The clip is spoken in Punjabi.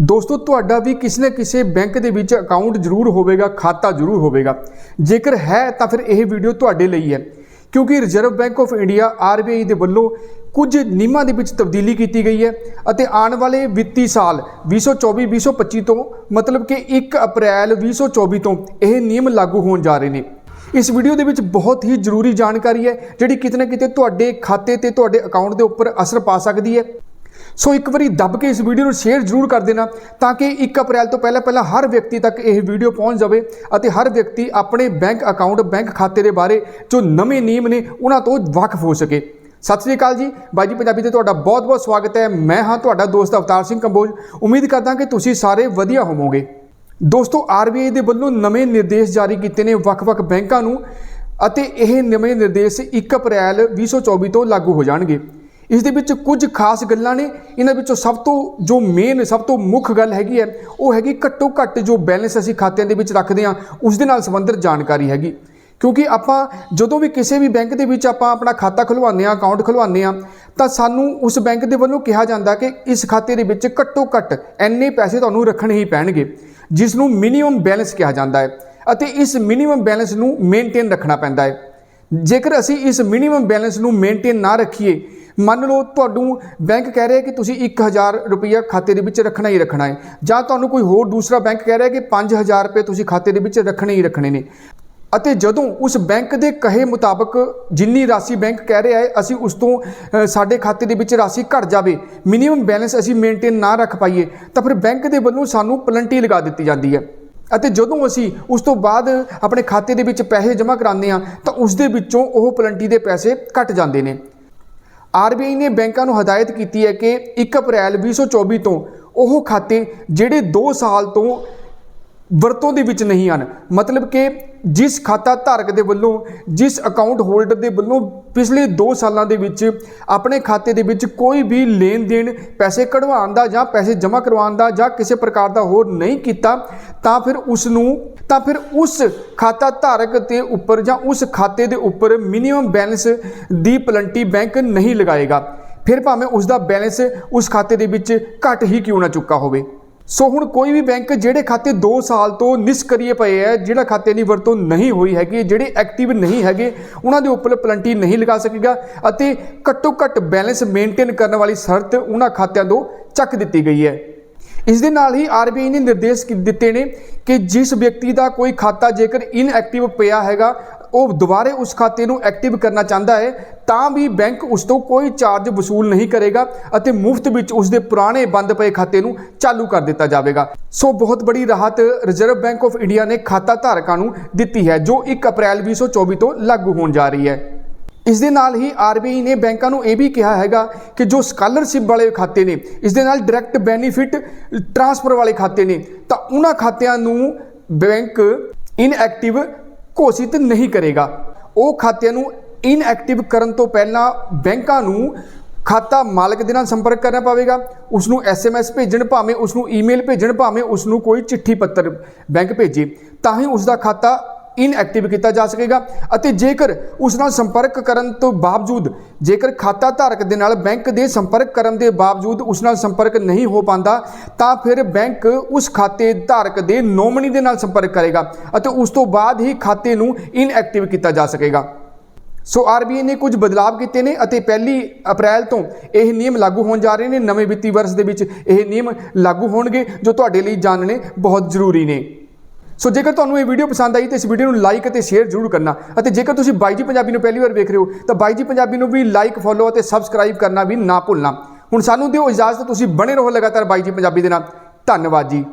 ਦੋਸਤੋ, ਤੁਹਾਡਾ ਵੀ ਕਿਸੇ ਨਾ ਕਿਸੇ ਬੈਂਕ ਦੇ ਵਿੱਚ ਅਕਾਊਂਟ ਜ਼ਰੂਰ ਹੋਵੇਗਾ, ਖਾਤਾ ਜ਼ਰੂਰ ਹੋਵੇਗਾ। ਜੇਕਰ ਹੈ, ਤਾਂ ਫਿਰ ਇਹ ਵੀਡੀਓ ਤੁਹਾਡੇ ਲਈ ਹੈ। ਕਿਉਂਕਿ Reserve Bank of India RBI ਦੇ ਵੱਲੋਂ ਕੁਝ ਨਿਯਮਾਂ ਦੇ ਵਿੱਚ ਤਬਦੀਲੀ ਕੀਤੀ ਗਈ ਹੈ ਅਤੇ ਆਉਣ ਵਾਲੇ ਵਿੱਤੀ ਸਾਲ 2024-2025 ਤੋਂ ਮਤਲਬ ਕਿ 1 ਅਪ੍ਰੈਲ 2024 ਤੋਂ ਇਹ ਨਿਯਮ ਲਾਗੂ ਹੋਣ ਜਾ ਰਹੇ ਨੇ। ਇਸ ਵੀਡੀਓ ਦੇ ਵਿੱਚ ਬਹੁਤ ਹੀ ਜ਼ਰੂਰੀ ਜਾਣਕਾਰੀ ਹੈ, ਜਿਹੜੀ ਕਿਤੇ ਨਾ ਕਿਤੇ ਤੁਹਾਡੇ ਖਾਤੇ ਤੇ ਤੁਹਾਡੇ ਅਕਾਊਂਟ ਦੇ ਉੱਪਰ ਅਸਰ ਪਾ ਸਕਦੀ ਹੈ। ਸੋ ਇੱਕ ਵਾਰੀ ਦੱਬ ਕੇ ਇਸ ਵੀਡੀਓ ਨੂੰ ਸ਼ੇਅਰ ਜ਼ਰੂਰ ਕਰ ਦੇਣਾ ਤਾਂ ਕਿ 1 ਅਪ੍ਰੈਲ ਤੋਂ ਪਹਿਲਾਂ ਪਹਿਲਾਂ ਹਰ ਵਿਅਕਤੀ ਤੱਕ ਇਹ ਵੀਡੀਓ ਪਹੁੰਚ ਜਾਵੇ ਅਤੇ ਹਰ ਵਿਅਕਤੀ ਆਪਣੇ ਬੈਂਕ ਅਕਾਊਂਟ, ਬੈਂਕ ਖਾਤੇ ਦੇ ਬਾਰੇ ਜੋ ਨਵੇਂ ਨਿਯਮ ਨੇ ਉਹਨਾਂ ਤੋਂ ਵਾਕਿਫ ਹੋ ਸਕੇ। ਸਤਿ ਸ੍ਰੀ ਅਕਾਲ ਜੀ। ਬਾਜੀ ਪੰਜਾਬੀ ਤੇ ਤੁਹਾਡਾ ਬਹੁਤ-ਬਹੁਤ ਸਵਾਗਤ ਹੈ। ਮੈਂ ਹਾਂ ਤੁਹਾਡਾ ਦੋਸਤ ਅਵਤਾਰ ਸਿੰਘ ਕੰਬੋਜ। ਉਮੀਦ ਕਰਦਾ ਕਿ ਤੁਸੀਂ ਸਾਰੇ ਵਧੀਆ ਹੋਵੋਗੇ। ਦੋਸਤੋ ਆਰਬੀਆਈ ਦੇ ਵੱਲੋਂ ਨਵੇਂ ਨਿਰਦੇਸ਼ ਜਾਰੀ ਕੀਤੇ ਨੇ ਵੱਖ-ਵੱਖ ਬੈਂਕਾਂ ਨੂੰ ਅਤੇ ਇਹ ਨਵੇਂ ਨਿਰਦੇਸ਼ 1 ਅਪ੍ਰੈਲ 2024 ਤੋਂ ਲਾਗੂ ਹੋ ਜਾਣਗੇ। ਇਸ ਦੇ ਵਿੱਚ ਕੁਝ ਖਾਸ ਗੱਲਾਂ ਨੇ। ਇਹਨਾਂ ਵਿੱਚੋਂ ਸਭ ਤੋਂ ਜੋ ਮੇਨ ਸਭ ਤੋਂ ਮੁੱਖ ਗੱਲ ਹੈਗੀ ਹੈ, ਉਹ ਹੈਗੀ ਘੱਟੋ ਘੱਟ ਜੋ ਬੈਲੈਂਸ ਅਸੀਂ ਖਾਤਿਆਂ ਦੇ ਵਿੱਚ ਰੱਖਦੇ ਹਾਂ, ਉਸ ਦੇ ਨਾਲ ਸੰਬੰਧਿਤ ਜਾਣਕਾਰੀ ਹੈਗੀ। ਕਿਉਂਕਿ ਆਪਾਂ ਜਦੋਂ ਵੀ ਕਿਸੇ ਵੀ ਬੈਂਕ ਦੇ ਵਿੱਚ ਆਪਾਂ ਆਪਣਾ ਖਾਤਾ ਖੁਲਵਾਉਂਦੇ ਆ ਅਕਾਊਂਟ ਖੁਲਵਾਉਂਦੇ ਆ ਤਾਂ ਸਾਨੂੰ ਉਸ ਬੈਂਕ ਦੇ ਵੱਲੋਂ ਕਿਹਾ ਜਾਂਦਾ ਕਿ ਇਸ ਖਾਤੇ ਦੇ ਵਿੱਚ ਘੱਟੋ ਘੱਟ ਇੰਨੇ ਪੈਸੇ ਤੁਹਾਨੂੰ ਰੱਖਣੇ ਹੀ ਪੈਣਗੇ, ਜਿਸ ਨੂੰ ਮਿਨੀਮਮ ਬੈਲੈਂਸ ਕਿਹਾ ਜਾਂਦਾ ਹੈ ਅਤੇ ਇਸ ਮਿਨੀਮਮ ਬੈਲੈਂਸ ਨੂੰ ਮੇਨਟੇਨ ਰੱਖਣਾ ਪੈਂਦਾ ਹੈ। ਜੇਕਰ ਅਸੀਂ ਇਸ ਮਿਨੀਮਮ ਬੈਲੈਂਸ ਨੂੰ ਮੇਨਟੇਨ ਨਾ ਰੱਖੀਏ ਮੰਨ ਲਓ ਤੁਹਾਨੂੰ ਬੈਂਕ ਕਹਿ ਰਿਹਾ ਕਿ ਤੁਸੀਂ 1000 ਰੁਪਇਆ ਖਾਤੇ ਦੇ ਵਿੱਚ ਰੱਖਣਾ ਹੀ ਰੱਖਣਾ ਹੈ। ਜਾਂ ਤੁਹਾਨੂੰ ਕੋਈ ਹੋਰ ਦੂਸਰਾ ਬੈਂਕ ਕਹਿ ਰਿਹਾ ਕਿ 5000 ਰੁਪਏ ਤੁਸੀਂ ਖਾਤੇ ਦੇ ਵਿੱਚ ਰੱਖਣੇ ਹੀ ਰੱਖਣੇ ਨੇ। ਅਤੇ ਜਦੋਂ ਉਸ ਬੈਂਕ ਦੇ ਕਹੇ ਮੁਤਾਬਕ ਜਿੰਨੀ ਰਾਸ਼ੀ ਬੈਂਕ ਕਹਿ ਰਿਹਾ ਹੈ, ਅਸੀਂ ਉਸ ਤੋਂ ਸਾਡੇ ਖਾਤੇ ਦੇ ਵਿੱਚ ਰਾਸ਼ੀ ਘਟ ਜਾਵੇ, ਮਿਨੀਮਮ ਬੈਲੈਂਸ ਅਸੀਂ ਮੇਨਟੇਨ ਨਾ ਰੱਖ ਪਾਈਏ, ਤਾਂ ਫਿਰ ਬੈਂਕ ਦੇ ਵੱਲੋਂ ਸਾਨੂੰ ਪਲੰਟੀ ਲਗਾ ਦਿੱਤੀ ਜਾਂਦੀ ਹੈ। ਅਤੇ ਜਦੋਂ ਅਸੀਂ ਉਸ ਤੋਂ ਬਾਅਦ ਆਪਣੇ ਖਾਤੇ ਦੇ ਵਿੱਚ ਪੈਸੇ ਜਮ੍ਹਾਂ ਕਰਾਉਂਦੇ ਹਾਂ, ਤਾਂ ਉਸ ਦੇ ਵਿੱਚੋਂ ਉਹ ਪਲੰਟੀ ਦੇ ਪੈਸੇ ਕੱਟ ਜਾਂਦੇ ਨੇ। ਆਰਬੀਆਈ ਨੇ ਬੈਂਕਾਂ ਨੂੰ ਹਦਾਇਤ ਕੀਤੀ ਹੈ ਕਿ 1 ਅਪ੍ਰੈਲ 2024 ਤੋਂ ਉਹ ਖਾਤੇ ਜਿਹੜੇ 2 ਸਾਲ ਤੋਂ ਵਰਤੋਂ ਦੇ ਵਿੱਚ ਨਹੀਂ ਹਨ। ਮਤਲਬ ਕਿ ਜਿਸ ਖਾਤਾ ਧਾਰਕ ਦੇ ਵੱਲੋਂ, ਜਿਸ ਅਕਾਊਂਟ ਹੋਲਡਰ ਦੇ ਵੱਲੋਂ ਪਿਛਲੇ 2 ਸਾਲਾਂ ਦੇ ਵਿੱਚ ਆਪਣੇ ਖਾਤੇ ਦੇ ਵਿੱਚ ਕੋਈ ਵੀ ਲੈਣ ਦੇਣ, ਪੈਸੇ ਕਢਵਾਉਣ ਦਾ ਜਾਂ ਪੈਸੇ ਜਮ੍ਹਾਂ ਕਰਵਾਉਣ ਦਾ ਜਾਂ ਕਿਸੇ ਪ੍ਰਕਾਰ ਦਾ ਹੋਰ ਨਹੀਂ ਕੀਤਾ, ਤਾਂ ਫਿਰ ਉਸ ਨੂੰ ਤਾਂ ਫਿਰ ਉਸ ਖਾਤਾ ਧਾਰਕ ਦੇ ਉੱਪਰ ਜਾਂ ਉਸ ਖਾਤੇ ਦੇ ਉੱਪਰ ਮਿਨੀਮਮ ਬੈਲੈਂਸ ਦੀ ਪਲੰਟੀ ਬੈਂਕ ਨਹੀਂ ਲਗਾਏਗਾ। ਫਿਰ ਭਾਵੇਂ ਉਸ ਦਾ ਬੈਲੈਂਸ ਉਸ ਖਾਤੇ ਦੇ ਵਿੱਚ ਘੱਟ ਹੀ ਕਿਉਂ ਨਾ ਚੁੱਕਾ ਹੋਵੇ। ਸੋ ਹੁਣ ਕੋਈ ਵੀ ਬੈਂਕ ਜਿਹੜੇ ਖਾਤੇ 2 ਸਾਲ ਤੋਂ ਨਿਸ਼ਕਰੀਏ ਪਏ ਹੈ, ਜਿਹੜਾ ਖਾਤੇ ਦੀ ਵਰਤੋਂ ਨਹੀਂ ਹੋਈ ਹੈਗੀ, ਜਿਹੜੇ ਐਕਟਿਵ ਨਹੀਂ ਹੈਗੇ, ਉਹਨਾਂ ਦੇ ਉੱਪਰ ਪਲੰਟੀ ਨਹੀਂ ਲਗਾ ਸਕੇਗਾ ਅਤੇ ਘੱਟੋ ਘੱਟ ਬੈਲੈਂਸ ਮੇਨਟੇਨ ਕਰਨ ਵਾਲੀ ਸ਼ਰਤ ਉਹਨਾਂ ਖਾਤਿਆਂ ਤੋਂ ਚੱਕ ਦਿੱਤੀ ਗਈ ਹੈ। ਇਸ ਦੇ ਨਾਲ ਹੀ ਆਰਬੀਆਈ ਨੇ ਨਿਰਦੇਸ਼ ਦਿੱਤੇ ਨੇ ਕਿ ਜਿਸ ਵਿਅਕਤੀ ਦਾ ਕੋਈ ਖਾਤਾ ਜੇਕਰ ਇਨਐਕਟਿਵ ਪਿਆ ਹੈਗਾ, ਉਹ ਦੁਬਾਰੇ ਉਸ ਖਾਤੇ ਨੂੰ ਐਕਟਿਵ ਕਰਨਾ ਚਾਹੁੰਦਾ ਹੈ, ਤਾਂ ਵੀ ਬੈਂਕ ਉਸ ਤੋਂ ਕੋਈ ਚਾਰਜ ਵਸੂਲ ਨਹੀਂ ਕਰੇਗਾ ਅਤੇ ਮੁਫਤ ਵਿੱਚ ਉਸ ਦੇ ਪੁਰਾਣੇ ਬੰਦ ਪਏ ਖਾਤੇ ਨੂੰ ਚਾਲੂ ਕਰ ਦਿੱਤਾ ਜਾਵੇਗਾ। ਸੋ ਬਹੁਤ ਬੜੀ ਰਾਹਤ ਰਿਜ਼ਰਵ ਬੈਂਕ ਆਫ ਇੰਡੀਆ ਨੇ ਖਾਤਾ ਧਾਰਕਾਂ ਨੂੰ ਦਿੱਤੀ ਹੈ, ਜੋ 1 ਅਪ੍ਰੈਲ 2024 ਤੋਂ ਲਾਗੂ ਹੋਣ ਜਾ ਰਹੀ ਹੈ। ਇਸ ਦੇ ਨਾਲ ਹੀ ਆਰਬੀਆਈ ਨੇ ਬੈਂਕਾਂ ਨੂੰ ਇਹ ਵੀ ਕਿਹਾ ਹੈਗਾ ਕਿ ਜੋ ਸਕਾਲਰਸ਼ਿਪ ਵਾਲੇ ਖਾਤੇ ਨੇ, ਇਸ ਦੇ ਨਾਲ ਡਾਇਰੈਕਟ ਬੈਨੀਫਿਟ, ਟ੍ਰਾਂਸਫਰ ਵਾਲੇ ਖਾਤੇ ਨੇ, ਤਾਂ ਉਹਨਾਂ ਖਾਤਿਆਂ ਨੂੰ ਬੈਂਕ ਇਨਐਕਟਿਵ ਘੋਸ਼ਿਤ ਨਹੀਂ ਕਰੇਗਾ। ਉਹ ਖਾਤਿਆਂ ਨੂੰ ਇਨਐਕਟਿਵ ਕਰਨ ਤੋਂ ਪਹਿਲਾਂ ਬੈਂਕਾਂ ਨੂੰ ਖਾਤਾ ਮਾਲਕ ਦੇ ਨਾਲ ਸੰਪਰਕ ਕਰਨਾ ਪਵੇਗਾ। ਉਸ ਨੂੰ ਐਸਐਮਐਸ ਭੇਜਣ ਭਾਵੇਂ ਉਸ ਨੂੰ ਈਮੇਲ ਭੇਜਣ ਭਾਵੇਂ ਉਸ ਨੂੰ ਕੋਈ ਚਿੱਠੀ ਪੱਤਰ ਬੈਂਕ ਭੇਜੇ, ਤਾਂ ਹੀ ਉਸ ਦਾ ਖਾਤਾ ਇਨਐਕਟਿਵ ਕੀਤਾ ਜਾ ਸਕੇਗਾ ਅਤੇ ਜੇਕਰ ਉਸ ਨਾਲ ਸੰਪਰਕ ਕਰਨ ਤੋਂ ਬਾਵਜੂਦ, ਜੇਕਰ ਖਾਤਾ ਧਾਰਕ ਦੇ ਨਾਲ ਬੈਂਕ ਦੇ ਸੰਪਰਕ ਕਰਨ ਦੇ ਬਾਵਜੂਦ ਉਸ ਨਾਲ ਸੰਪਰਕ ਨਹੀਂ ਹੋ ਪਾਉਂਦਾ, ਤਾਂ ਫਿਰ ਬੈਂਕ ਉਸ ਖਾਤੇ ਧਾਰਕ ਦੇ ਨੋਮਨੀ ਦੇ ਨਾਲ ਸੰਪਰਕ ਕਰੇਗਾ ਅਤੇ ਉਸ ਤੋਂ ਬਾਅਦ ਹੀ ਖਾਤੇ ਨੂੰ ਇਨਐਕਟਿਵ ਕੀਤਾ ਜਾ ਸਕੇਗਾ। ਸੋ ਆਰਬੀਆਈ ਨੇ ਕੁਝ ਬਦਲਾਅ ਕੀਤੇ ਨੇ ਅਤੇ ਪਹਿਲੀ ਅਪ੍ਰੈਲ ਤੋਂ ਇਹ ਨਿਯਮ ਲਾਗੂ ਹੋਣ ਜਾ ਰਹੇ ਨੇ। ਨਵੇਂ ਵਿੱਤੀ ਵਰਸ਼ ਦੇ ਵਿੱਚ ਇਹ ਨਿਯਮ ਲਾਗੂ ਹੋਣਗੇ ਜੋ ਤੁਹਾਡੇ ਲਈ ਜਾਣਨੇ ਬਹੁਤ ਜ਼ਰੂਰੀ ਨੇ। ਸੋ ਜੇਕਰ ਤੁਹਾਨੂੰ ਇਹ ਵੀਡੀਓ ਪਸੰਦ ਆਈ ਤਾਂ ਇਸ ਵੀਡੀਓ ਨੂੰ ਲਾਈਕ ਅਤੇ ਸ਼ੇਅਰ ਜ਼ਰੂਰ ਕਰਨਾ ਅਤੇ ਜੇਕਰ ਤੁਸੀਂ ਬਾਈ ਜੀ ਪੰਜਾਬੀ ਨੂੰ ਪਹਿਲੀ ਵਾਰ ਵੇਖ ਰਹੇ ਹੋ ਤਾਂ ਬਾਈ ਜੀ ਪੰਜਾਬੀ ਨੂੰ ਵੀ ਲਾਈਕ ਫੋਲੋ ਅਤੇ ਸਬਸਕ੍ਰਾਈਬ ਕਰਨਾ ਵੀ ਨਾ ਭੁੱਲਣਾ। ਹੁਣ ਸਾਨੂੰ ਦਿਓ ਇਜਾਜ਼ਤ, ਤੁਸੀਂ ਬਣੇ ਰਹੋ ਲਗਾਤਾਰ ਬਾਈ ਜੀ ਪੰਜਾਬੀ ਦੇ ਨਾਲ। ਧੰਨਵਾਦ ਜੀ।